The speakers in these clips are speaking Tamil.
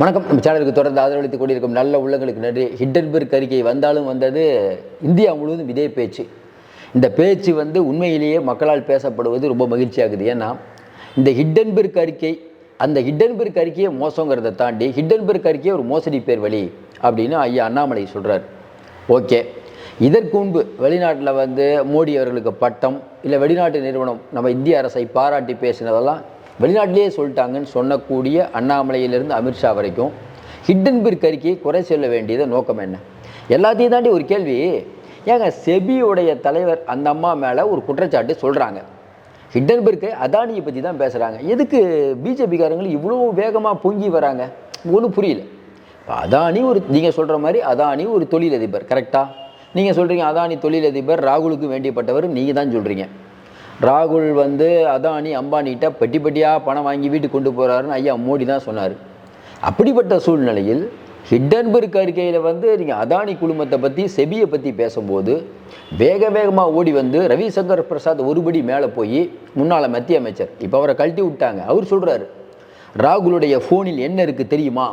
வணக்கம். நம்ம சேனலுக்கு தொடர்ந்து ஆதரவளித்துக் கொண்டிருக்கும் நல்ல உள்ளங்களுக்கு நன்றி. ஹிண்டன்பர்க் அறிக்கை வந்தாலும் வந்தது இந்தியா முழுவதும் இதே பேச்சு. இந்த பேச்சு வந்து உண்மையிலேயே மக்களால் பேசப்படுவது ரொம்ப மகிழ்ச்சியாகுது. ஏன்னா இந்த ஹிண்டன்பர்க் அறிக்கை அந்த ஹிண்டன்பர்க் அறிக்கையை மோசங்கிறத தாண்டி ஹிண்டன்பர்க் அறிக்கையை ஒரு மோசடி பேர் வழி அப்படின்னு ஐயா அண்ணாமலை சொல்கிறார் ஓகே. இதற்கு முன்பு வெளிநாட்டில் வந்து மோடி அவர்களுக்கு பட்டம் இல்லை வெளிநாட்டு நிறுவனம் நம்ம இந்திய அரசை பாராட்டி பேசினதெல்லாம் வெளிநாட்டிலேயே சொல்லிட்டாங்கன்னு சொன்னக்கூடிய அண்ணாமலையிலிருந்து அமித்ஷா வரைக்கும் ஹிண்டன்பர்க் அறிக்கையை குறை சொல்ல வேண்டியது நோக்கம் என்ன? எல்லாத்தையும் தாண்டி ஒரு கேள்வி ஏங்க செபியுடைய தலைவர் அந்த அம்மா மேலே ஒரு குற்றச்சாட்டு சொல்கிறாங்க ஹிண்டன்பர்க்கு அதானியை பற்றி தான் பேசுகிறாங்க எதுக்கு பிஜேபிக்காரங்களும் இவ்வளோ வேகமாக பொங்கி வராங்க? ஒன்றும் புரியல. அதானி ஒரு நீங்கள் சொல்கிற மாதிரி அதானி ஒரு தொழிலதிபர் கரெக்டாக நீங்கள் சொல்கிறீங்க அதானி தொழிலதிபர் ராகுலுக்கு வேண்டியப்பட்டவர் நீங்கள் தான் சொல்கிறீங்க ராகுல் வந்து அதானி அம்பானிகிட்ட பெட்டி பெட்டியாக பணம் வாங்கி வீட்டுக்கு கொண்டு போகிறாருன்னு ஐயா மோடி தான் சொன்னார். அப்படிப்பட்ட சூழ்நிலையில் ஹிண்டன்பர்க் அறிக்கையில் வந்து நீங்கள் அதானி குழுமத்தை பற்றி செபியை பற்றி பேசும்போது வேக வேகமாக ஓடி வந்து ரவிசங்கர் பிரசாத் ஒருபடி மேலே போய் முன்னால் மத்திய அமைச்சர் இப்போ அவரை கழட்டி விட்டாங்க. அவர் சொல்கிறாரு ராகுலுடைய ஃபோனில் என்ன இருக்குது தெரியுமா?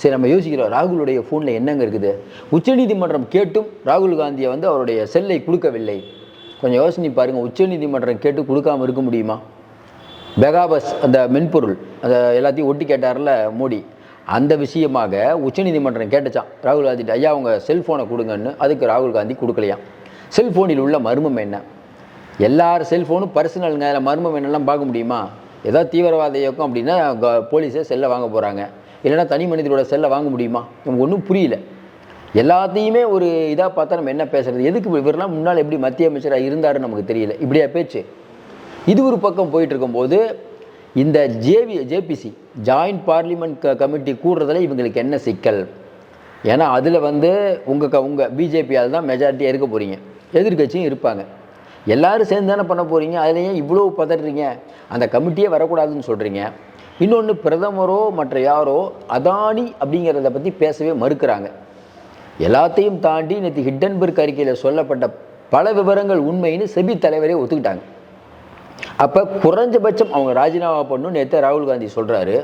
சரி நம்ம யோசிக்கிறோம் ராகுலுடைய ஃபோனில் என்னங்க இருக்குது? உச்சநீதிமன்றம் கேட்டும் ராகுல் காந்தியை வந்து அவருடைய செல்லை கொடுக்கவில்லை. கொஞ்சம் யோசனை பாருங்கள் உச்சநீதிமன்றம் கேட்டு கொடுக்காம இருக்க முடியுமா? பெகாபஸ் அந்த மென்பொருள் அந்த எல்லாத்தையும் ஒட்டி கேட்டார்ல மோடி. அந்த விஷயமாக உச்சநீதிமன்றம் கேட்டுச்சான் ராகுல் காந்தி ஐயா அவங்க செல்ஃபோனை கொடுங்கன்னு. அதுக்கு ராகுல் காந்தி கொடுக்கலையாம். செல்ஃபோனில் உள்ள மர்மம் என்ன? எல்லார் செல்ஃபோனும் பர்சனலுங்க அதில் மர்மம் என்னெல்லாம் பார்க்க முடியுமா? ஏதோ தீவிரவாத இயக்கம் அப்படின்னா போலீஸே செல்லை வாங்க போகிறாங்க இல்லைன்னா தனி மனிதரோட செல்லை வாங்க முடியுமா? நமக்கு ஒன்றும் புரியல. எல்லாத்தையுமே ஒரு இதாக பார்த்தா நம்ம என்ன பேசுறது? எதுக்கு இவரெல்லாம் முன்னால் எப்படி மத்திய அமைச்சராக இருந்தாருன்னு நமக்கு தெரியல. இப்படியா பேச்சு. இது ஒரு பக்கம் போயிட்டு இருக்கும்போது இந்த ஜேவி ஜேபிசி ஜாயிண்ட் பார்லிமெண்ட் க கமிட்டி கூடுறதுல இவங்களுக்கு என்ன சிக்கல்? ஏன்னா அதில் வந்து உங்கள் க உங்கள் பிஜேபியால் தான் மெஜாரிட்டியாக இருக்க போகிறீங்க எதிர்க்கட்சியும் இருப்பாங்க. எல்லோரும் சேர்ந்து தானே பண்ண போகிறீங்க அதுலேயே இவ்வளோ பதறீங்க? அந்த கமிட்டியே வரக்கூடாதுன்னு சொல்கிறீங்க இன்னொன்று பிரதமரோ மற்ற யாரோ அதானி அப்படிங்கிறத பற்றி பேசவே மறுக்கிறாங்க. எல்லாத்தையும் தாண்டி நேற்று ஹிட்டன்பர்க் அறிக்கையில் சொல்லப்பட்ட பல விவரங்கள் உண்மைன்னு செபி தலைவரே ஒத்துக்கிட்டாங்க. அப்போ குறைஞ்சபட்சம் அவங்க ராஜினாமா பண்ணணும் நேற்று ராகுல் காந்தி சொல்கிறாரு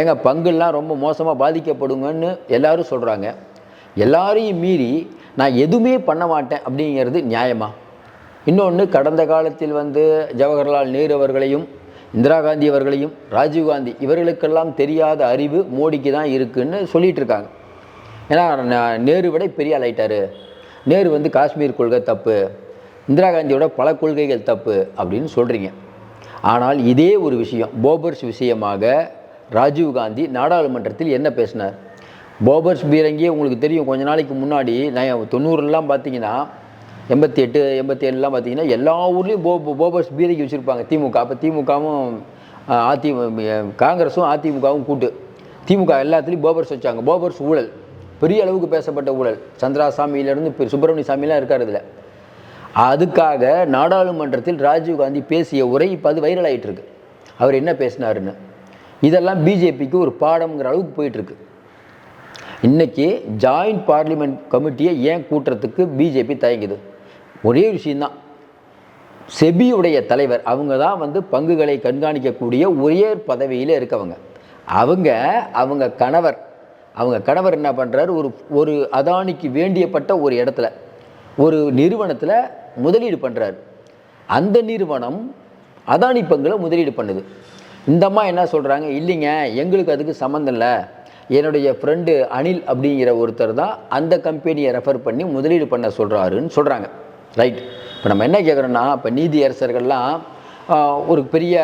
எங்க பங்குலாம் ரொம்ப மோசமாக பாதிக்கப்படுங்கன்னு எல்லாரும் சொல்கிறாங்க எல்லாரையும் மீறி நான் எதுவுமே பண்ண மாட்டேன் அப்படிங்கிறது நியாயமா? இன்னொன்று கடந்த காலத்தில் வந்து ஜவஹர்லால் நேரு அவர்களையும் இந்திரா காந்தி அவர்களையும் ராஜீவ் காந்தி இவர்களுக்கெல்லாம் தெரியாத அறிவு மோடிக்கு தான் இருக்குன்னு சொல்லிகிட்டு இருக்காங்க. ஏன்னா நேரு விட பெரிய ஆள் நேரு வந்து காஷ்மீர் கொள்கை தப்பு இந்திரா காந்தியோட பல கொள்கைகள் தப்பு அப்படின்னு சொல்கிறீங்க ஆனால் இதே ஒரு விஷயம் போபர்ஸ் விஷயமாக ராஜீவ் காந்தி நாடாளுமன்றத்தில் என்ன பேசினார்? போபர்ஸ் பீரங்கியே உங்களுக்கு தெரியும் கொஞ்ச நாளைக்கு முன்னாடி நான் தொண்ணூறுலாம் பார்த்தீங்கன்னா எண்பத்தி எட்டு எண்பத்தி ஏழுலாம் பார்த்தீங்கன்னா எல்லா ஊர்லேயும் போ போ- போபர்ஸ் பீரங்கி வச்சுருப்பாங்க திமுக. அப்போ திமுகவும் அதிமுக காங்கிரஸும் அதிமுகவும் கூட்டு. திமுக எல்லாத்துலேயும் போபர்ஸ் வச்சாங்க போபர்ஸ் ஊழல். பெரிய அளவுக்கு பேசப்பட்ட ஊழல். சந்திரா சாமியிலேருந்து இப்போ சுப்பிரமணிய சாமிலாம் இருக்கார் இதில். அதுக்காக நாடாளுமன்றத்தில் ராஜீவ் காந்தி பேசிய உரை இப்போ அது வைரல் ஆகிட்டுருக்கு அவர் என்ன பேசினாருன்னு? இதெல்லாம் பிஜேபிக்கு ஒரு பாடம்ங்கிற அளவுக்கு போயிட்டுருக்கு. இன்றைக்கி ஜாயிண்ட் பார்லிமெண்ட் கமிட்டியை ஏன் கூட்டுறதுக்கு பிஜேபி தயங்குது? ஒரே விஷயந்தான் செபியுடைய தலைவர் அவங்க தான் வந்து பங்குகளை கண்காணிக்கக்கூடிய ஒரே பதவியில் இருக்கவங்க. அவங்க அவங்க கணவர் அவங்க கணவர் என்ன பண்ணுறாரு ஒரு ஒரு அதானிக்கு வேண்டியப்பட்ட ஒரு இடத்துல ஒரு நிறுவனத்தில் முதலீடு பண்ணுறாரு அந்த நிறுவனம் அதானி பங்குல முதலீடு பண்ணுது. இந்த அம்மா என்ன சொல்கிறாங்க இல்லைங்க எங்களுக்கு அதுக்கு சம்மந்தம் இல்லை. என்னுடைய ஃப்ரெண்டு அனில் அப்படிங்கிற ஒருத்தர் தான் அந்த கம்பெனியை ரெஃபர் பண்ணி முதலீடு பண்ண சொல்கிறாருன்னு சொல்கிறாங்க ரைட் இப்போ நம்ம என்ன கேட்குறோன்னா இப்போ நீதி அரசர்கள்லாம் ஒரு பெரிய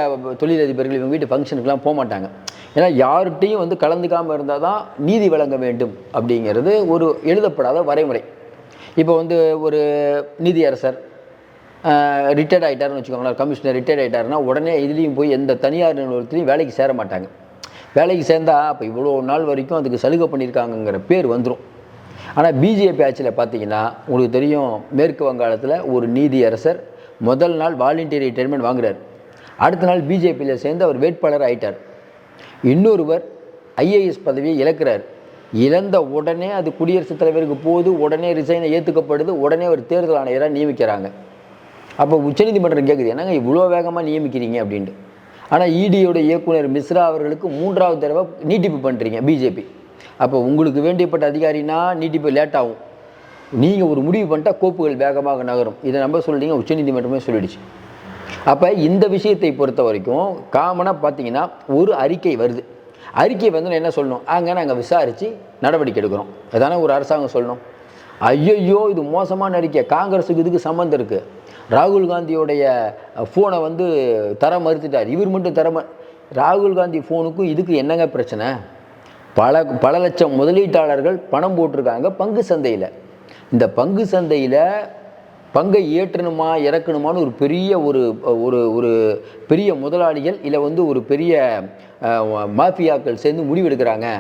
தொழிலதிபர்கள் இவங்க வீட்டு ஃபங்க்ஷனுக்குலாம் போக மாட்டாங்க ஏன்னா யார்கிட்டையும் வந்து கலந்துக்காமல் இருந்தால் தான் நீதி வழங்க வேண்டும் அப்படிங்கிறது ஒரு எழுதப்படாத வரைமுறை. இப்போ வந்து ஒரு நீதியரசர் ரிட்டையர்ட் ஆகிட்டாருன்னு வச்சுக்கோங்களேன் கமிஷனர் ரிட்டையர்ட் ஆகிட்டாருன்னா உடனே இதுலேயும் போய் எந்த தனியார் நிறுவனத்துலையும் வேலைக்கு சேர மாட்டாங்க. வேலைக்கு சேர்ந்தா அப்போ இவ்வளோ நாள் வரைக்கும் அதுக்கு சலுகை பண்ணியிருக்காங்கங்கிற பேர் வந்துடும் ஆனால் பிஜேபி ஆட்சியில் பார்த்தீங்கன்னா உங்களுக்கு தெரியும் மேற்கு வங்காளத்தில் ஒரு நீதியரசர் முதல் நாள் வாலண்டியர் ரிட்டையர்மெண்ட் வாங்குறார். அடுத்த நாள் பிஜேபியில் சேர்ந்து அவர் வேட்பாளர் ஆகிட்டார் இன்னொருவர் ஐஏஎஸ் பதவியை இழக்கிறார். இழந்த உடனே அது குடியரசுத் தலைவருக்கு போகுது உடனே ரிசைனை ஏற்றுக்கப்படுது உடனே ஒரு தேர்தல் ஆணையராக நியமிக்கிறாங்க. அப்போ உச்சநீதிமன்றம் கேட்குது என்னங்க இவ்வளோ வேகமாக நியமிக்கிறீங்க? அப்படின்ட்டு. ஆனால் இடியோட இயக்குனர் மிஸ்ரா அவர்களுக்கு மூன்றாவது தடவை நீட்டிப்பு பண்ணுறீங்க பிஜேபி அப்போ உங்களுக்கு வேண்டியப்பட்ட அதிகாரினா நீட்டிப்பு லேட் ஆகும். நீங்கள் ஒரு முடிவு பண்ணிட்டா கோப்புகள் வேகமாக நகரும். இதை நம்ம சொல்லிட்டீங்க உச்சநீதிமன்றமே சொல்லிடுச்சு. அப்போ இந்த விஷயத்தை பொறுத்த வரைக்கும் காமனாக பார்த்தீங்கன்னா ஒரு அறிக்கை வருது. அறிக்கை வந்து என்ன சொல்லணும்? அங்கே நாங்கள் விசாரித்து நடவடிக்கை எடுக்கிறோம். அதானே ஒரு அரசாங்கம் சொல்லணும். ஐயையோ இது மோசமான அறிக்கை. காங்கிரஸுக்கு இதுக்கு சம்மந்தம் இருக்குது ராகுல் காந்தியோடைய ஃபோனை வந்து தர மறுத்துட்டார். இவர் மட்டும் தர ம ராகுல் காந்தி ஃபோனுக்கும் இதுக்கு என்னங்க பிரச்சனை? பல பல லட்சம் முதலீட்டாளர்கள் பணம் போட்டிருக்காங்க பங்கு சந்தையில். இந்த பங்கு சந்தையில் பங்கை ஏற்றணுமா இறக்கணுமான்னு ஒரு பெரிய ஒரு ஒரு ஒரு பெரிய முதலாளிகள் இல்லை வந்து ஒரு பெரிய மாஃபியாக்கள் சேர்ந்து முடிவெடுக்கிறாங்க.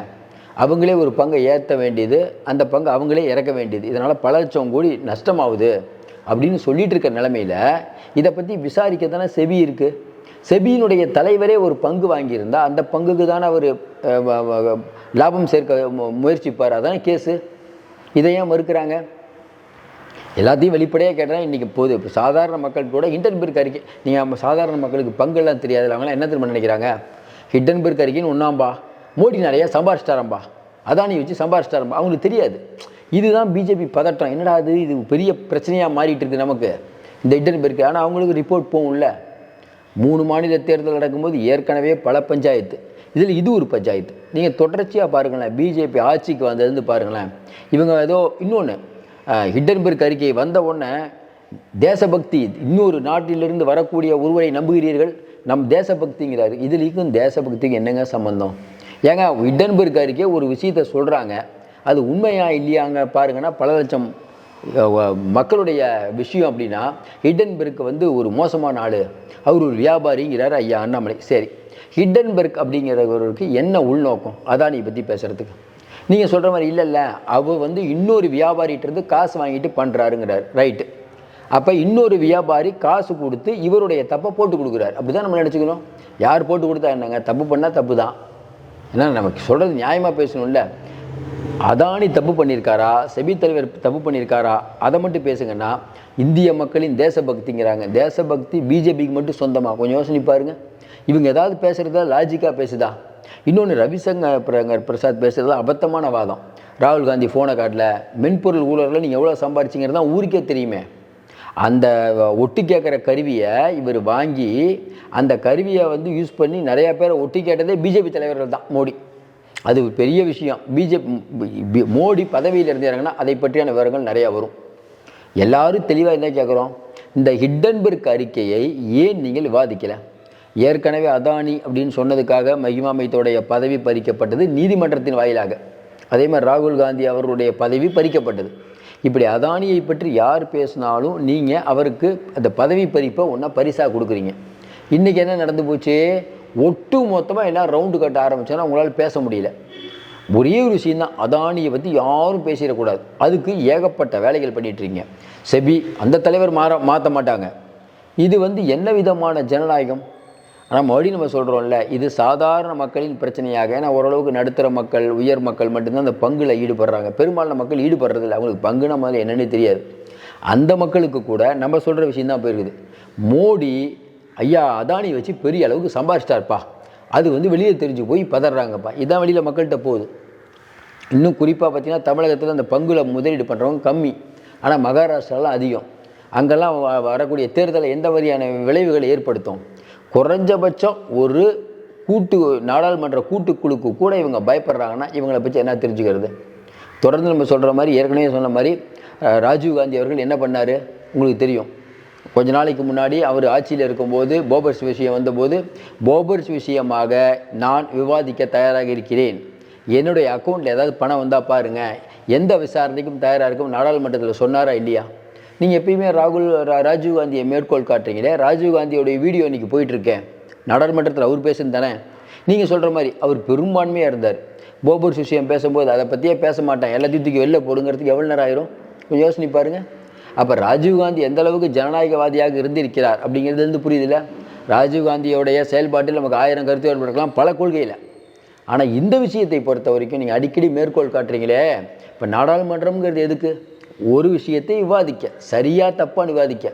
அவங்களே ஒரு பங்கை ஏற்ற வேண்டியது. அந்த பங்கை அவங்களே இறக்க வேண்டியது. இதனால் பல லட்சம் கோடி நஷ்டமாகுது அப்படின்னு சொல்லிட்டு இருக்க நிலமையில இதை பற்றி விசாரிக்க தானே செபி இருக்குது செபியினுடைய தலைவரே ஒரு பங்கு வாங்கியிருந்தால் அந்த பங்குக்கு தானே அவர் லாபம் சேர்க்க மு- முயற்சிப்பார். அதானே கேஸு. இதை ஏன் மறுக்கிறாங்க? எல்லாத்தையும் வெளிப்படையாக கேட்டால் இன்றைக்கி போகுது இப்போ சாதாரண மக்கள் கூட ஹிண்டன்பர்க் அறிக்கை நீங்கள் நம்ம சாதாரண மக்களுக்கு பங்கெல்லாம் தெரியாது அவங்களாம் என்ன திரும்ப நினைக்கிறாங்க? ஹிண்டன்பர்க் அறிக்கைன்னு ஒன்றாம்பா மோடி நிறையா சம்பாரிச்சிட்டாரம்பா அதானி வச்சு சம்பாரிச்சிட்டாரம்பா அவங்களுக்கு தெரியாது. இதுதான் பிஜேபி பதட்டம் என்னடா அது இது பெரிய பிரச்சனையாக மாறிட்டு இருக்குது நமக்கு. இந்த ஹிண்டன்பர்க் ஆனால் அவங்களுக்கு ரிப்போர்ட் போகும்ல. மூணு மாநில தேர்தல் நடக்கும்போது ஏற்கனவே பல பஞ்சாயத்து. இதில் இது ஒரு பஞ்சாயத்து. நீங்கள் தொடர்ச்சியாக பாருங்களேன் பிஜேபி ஆட்சிக்கு வந்ததுலேருந்து பாருங்களேன். இவங்க ஏதோ இன்னொன்று ஹிண்டன்பர்க் அறிக்கை வந்த உடனே தேசபக்தி இன்னொரு நாட்டிலிருந்து வரக்கூடிய ஒருவரை நம்புகிறீர்கள் நம் தேசபக்திங்கிறாரு. இதுலேயும் தேசபக்திக்கு என்னங்க சம்பந்தம்? ஏங்க ஹிண்டன்பர்க் அறிக்கை ஒரு விஷயத்த சொல்கிறாங்க அது உண்மையா இல்லையாங்க பாருங்கன்னா பல லட்சம் மக்களுடைய விஷயம் அப்படின்னா ஹிண்டன்பெர்க் வந்து ஒரு மோசமான ஆள். அவர் ஒரு வியாபாரிங்கிறார் ஐயா அண்ணாமலை. சரி ஹிண்டன்பெர்க் அப்படிங்கிறவருக்கு என்ன உள்நோக்கம்? அதானியை பற்றி பேசுகிறதுக்கு நீங்கள் சொல்கிற மாதிரி இல்லை இல்லை அவர் வந்து இன்னொரு வியாபாரிகிட்டருந்து காசு வாங்கிட்டு பண்ணுறாருங்கிறார் ரைட்டு அப்போ இன்னொரு வியாபாரி காசு கொடுத்து இவருடைய தப்பை போட்டு கொடுக்குறாரு. அப்படி தான் நம்ம நினச்சிக்கணும். யார் போட்டு கொடுத்தா என்னங்க? தப்பு பண்ணால் தப்பு தான் ஏன்னா நமக்கு சொல்கிறது நியாயமாக பேசணும்ல. அதானி தப்பு பண்ணியிருக்காரா செபி தலைவர் தப்பு பண்ணியிருக்காரா அதை மட்டும் பேசுங்கன்னா இந்திய மக்களின் தேசபக்திங்கிறாங்க. தேசபக்தி பிஜேபிக்கு மட்டும் சொந்தமாக கொஞ்சம் யோசனை பாருங்க. இவங்க ஏதாவது பேசுகிறதா லாஜிக்காக பேசுதா? இன்னொன்று ரவிசங்கர் பிரசாத் பேசுகிறது அபத்தமான வாதம். ராகுல் காந்தி ஃபோனை காட்டல. மென்பொருள் ஊழலில் நீங்கள் எவ்வளோ சம்பாரிச்சிங்கிறது தான் ஊருக்கே தெரியுமே. அந்த ஒட்டி கேட்குற கருவியை இவர் வாங்கி அந்த கருவியை வந்து யூஸ் பண்ணி நிறையா பேரை ஒட்டி கேட்டதே பிஜேபி தலைவர்கள் தான் மோடி. அது ஒரு பெரிய விஷயம். பிஜேபி மோடி பதவியில் இருந்து அதை பற்றியான விவரங்கள் நிறையா வரும். எல்லாரும் தெளிவாக என்ன கேட்குறோம்? இந்த ஹிட்டன்பர்க் அறிக்கையை ஏன் நீங்கள் விவாதிக்கலை? ஏற்கனவே அதானி அப்படின்னு சொன்னதுக்காக மகிமா மைத்தோடைய பதவி பறிக்கப்பட்டது நீதிமன்றத்தின் வாயிலாக. அதே மாதிரி ராகுல் காந்தி அவர்களுடைய பதவி பறிக்கப்பட்டது. இப்படி அதானியை பற்றி யார் பேசினாலும் நீங்கள் அவருக்கு அந்த பதவி பறிப்பை ஒன்றா பரிசாக கொடுக்குறீங்க. இன்றைக்கி என்ன நடந்து போச்சு? ஒட்டு மொத்தமாக எல்லாம் ரவுண்டு கட்ட ஆரம்பிச்சோன்னா உங்களால் பேச முடியல. ஒரே ஒரு விஷயம் தான் அதானியை பற்றி யாரும் பேசிடக்கூடாது. அதுக்கு ஏகப்பட்ட வேலைகள் பண்ணிகிட்ருக்கீங்க செபி அந்த தலைவர் மாற மாற்ற மாட்டாங்க. இது வந்து என்ன விதமான ஜனநாயகம்? ஆனால் மறுபடியும் நம்ம சொல்கிறோம்ல இது சாதாரண மக்களின் பிரச்சனையாக. ஏன்னா ஓரளவுக்கு நடுத்தர மக்கள் உயர் மக்கள் மட்டும்தான் அந்த பங்குல ஈடுபடுறாங்க. பெரும்பாலான மக்கள் ஈடுபடுறதில்ல. அவங்களுக்கு பங்குனா மாதிரி என்னன்னே தெரியாது. அந்த மக்களுக்கு கூட நம்ம சொல்கிற விஷயம் தான் போயிருக்குது. மோடி ஐயா அதானி வச்சு பெரிய அளவுக்கு சம்பாதிச்சிட்டார்ப்பா அது வந்து வெளியே தெரிஞ்சு போய் பதறாங்கப்பா. இதான் வெளியில் மக்கள்கிட்ட போகுது. இன்னும் குறிப்பாக பார்த்தீங்கன்னா தமிழகத்தில் அந்த பங்குல முதலீடு பண்ணுறவங்க கம்மி. ஆனால் மகாராஷ்டிராலாம் அதிகம். அங்கெல்லாம் வ- வரக்கூடிய தேர்தலை எந்த மாதிரியான விளைவுகளை ஏற்படுத்தும்? குறைஞ்சபட்சம் ஒரு கூட்டு நாடாளுமன்ற கூட்டுக்குழுக்கு கூட இவங்க பயப்படுறாங்கன்னா இவங்களை பற்றி என்ன தெரிஞ்சுக்கிறது? தொடர்ந்து நம்ம சொல்கிற மாதிரி ஏற்கனவே சொன்ன மாதிரி ராஜீவ் காந்தி அவர்கள் என்ன பண்ணார்? உங்களுக்கு தெரியும். கொஞ்ச நாளைக்கு முன்னாடி அவர் ஆட்சியில் இருக்கும்போது போபர்ஸ் விஷயம் வந்தபோது போபர்ஸ் விஷயமாக நான் விவாதிக்க தயாராக இருக்கிறேன். என்னுடைய அக்கௌண்ட்டில் ஏதாவது பணம் வந்தால் பாருங்கள் எந்த விசாரணைக்கும் தயாராக இருக்கும்? நாடாளுமன்றத்தில் சொன்னாரா இல்லையா? நீங்கள் எப்பயுமே ராகுல் ரா- ராஜீவ் காந்தியை மேற்கோள் காட்டுறீங்களே ராஜீவ் காந்தியோடைய வீடியோ இன்றைக்கி போயிட்டுருக்கேன். நாடாளுமன்றத்தில் அவர் பேசுன்னு தானே? நீங்கள் சொல்கிற மாதிரி அவர் பெரும்பான்மையாக இருந்தார். போபர்ஸ் விஷயம் பேசும்போது அதை பற்றியே பேச மாட்டேன். எல்லாத்தையும் தூக்கி வெளில போடுங்கிறதுக்கு எவ்வளோ நேரம் ஆயிரும்? கொஞ்சம் யோசனை பாருங்கள் அப்போ ராஜீவ்காந்தி எந்த அளவுக்கு ஜனநாயகவாதியாக இருந்திருக்கிறார் அப்படிங்கிறது வந்து புரியுதுல்ல? ராஜீவ்காந்தியோடைய செயல்பாட்டில் நமக்கு ஆயிரம் கருத்து ஏற்படுத்தலாம் பல கொள்கையில். ஆனால் இந்த விஷயத்தை பொறுத்த வரைக்கும் நீங்கள் அடிக்கடி மேற்கோள் காட்டுறீங்களே இப்போ நாடாளுமன்றம்ங்கிறது எதுக்கு? ஒரு விஷயத்தை விவாதிக்க சரியாக தப்பான்னு விவாதிக்க.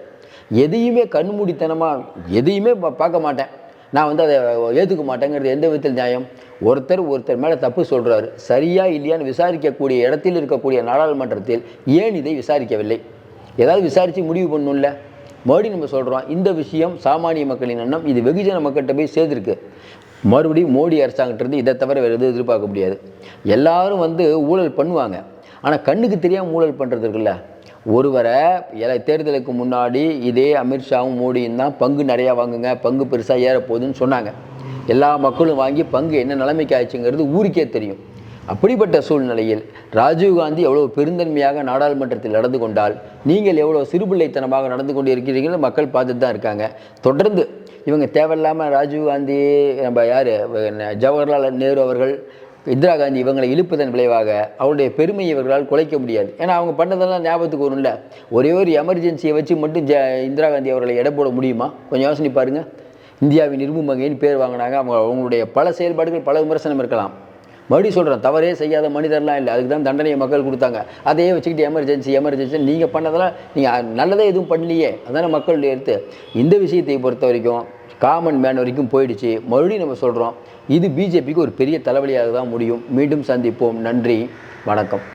எதையுமே கண்மூடித்தனமாக எதையுமே பார்க்க மாட்டேன். நான் வந்து அதை ஏற்றுக்க மாட்டேங்கிறது எந்த விதத்தில் நியாயம்? ஒருத்தர் ஒருத்தர் மேலே தப்பு சொல்கிறாரு சரியா இல்லையான்னு விசாரிக்கக்கூடிய இடத்தில் இருக்கக்கூடிய நாடாளுமன்றத்தில் ஏன் இதை விசாரிக்கவில்லை? ஏதாவது விசாரித்து முடிவு பண்ணணும்ல? மறுபடியும் நம்ம சொல்கிறோம் இந்த விஷயம் சாமானிய மக்களின் எண்ணம் இது வெகுஜன மக்கள்கிட்ட போய் சேர்ந்துருக்கு. மறுபடியும் மோடி அரசாங்கத்திலிருந்து இதை தவிர வேறு எதுவும் எதிர்பார்க்க முடியாது. எல்லாரும் வந்து ஊழல் பண்ணுவாங்க. ஆனால் கண்ணுக்கு தெரியாமல் ஊழல் பண்ணுறது இருக்குல்ல? ஒருவரை எல- தேர்தலுக்கு முன்னாடி இதே அமித்ஷாவும் மோடியும் தான் பங்கு நிறையா வாங்குங்க பங்கு பெருசாக ஏற போகுதுன்னு சொன்னாங்க. எல்லா மக்களும் வாங்கி பங்கு என்ன நிலைமைக்கு ஆயிடுச்சுங்கிறது ஊருக்கே தெரியும். அப்படிப்பட்ட சூழ்நிலையில் ராஜீவ்காந்தி எவ்வளோ பெருந்தன்மையாக நாடாளுமன்றத்தில் நடந்து கொண்டால் நீங்கள் எவ்வளோ சிறுபிள்ளைத்தனமாக நடந்து கொண்டு இருக்கிறீர்கள் மக்கள் பார்த்துட்டு தான் இருக்காங்க. தொடர்ந்து இவங்க தேவையில்லாமல் ராஜீவ்காந்தி நம்ம யார் ஜவஹர்லால் நேரு அவர்கள் இந்திரா காந்தி இவங்களை இழுப்பதன் விளைவாக அவருடைய பெருமையை இவர்களால் குலைக்க முடியாது. ஏன்னா அவங்க பண்ணதெல்லாம் ஞாபகத்துக்கு வரும்ல? ஒரே ஒரு எமர்ஜென்சியை வச்சு மட்டும் ஜ இந்திரா காந்தி அவர்களை எடை போட முடியுமா? கொஞ்சம் யோசனை பாருங்கள் இந்தியாவின் இரும்பு மகைன்னு பேர் வாங்கினாங்க. அவங்க அவங்களுடைய பல செயல்பாடுகள் பல விமர்சனம் இருக்கலாம். மறுபடியும் சொல்கிறேன் தவறே செய்யாத மனிதர்லாம் இல்லை. அதுக்கு தான் தண்டனையை மக்கள் கொடுத்தாங்க. அதையே வச்சுக்கிட்டு எமர்ஜென்சி எமர்ஜென்சி நீங்கள் பண்ணதெல்லாம் நீங்கள் நல்லதே எதுவும் பண்ணலையே. அதான மக்களுடைய எடுத்து இந்த விஷயத்தை பொறுத்த வரைக்கும் காமன் மேன் வரைக்கும் போயிடுச்சு. மறுபடியும் நம்ம சொல்கிறோம் இது பிஜேபிக்கு ஒரு பெரிய தலைவலியாக தான் முடியும். மீண்டும் சந்திப்போம். நன்றி. வணக்கம்.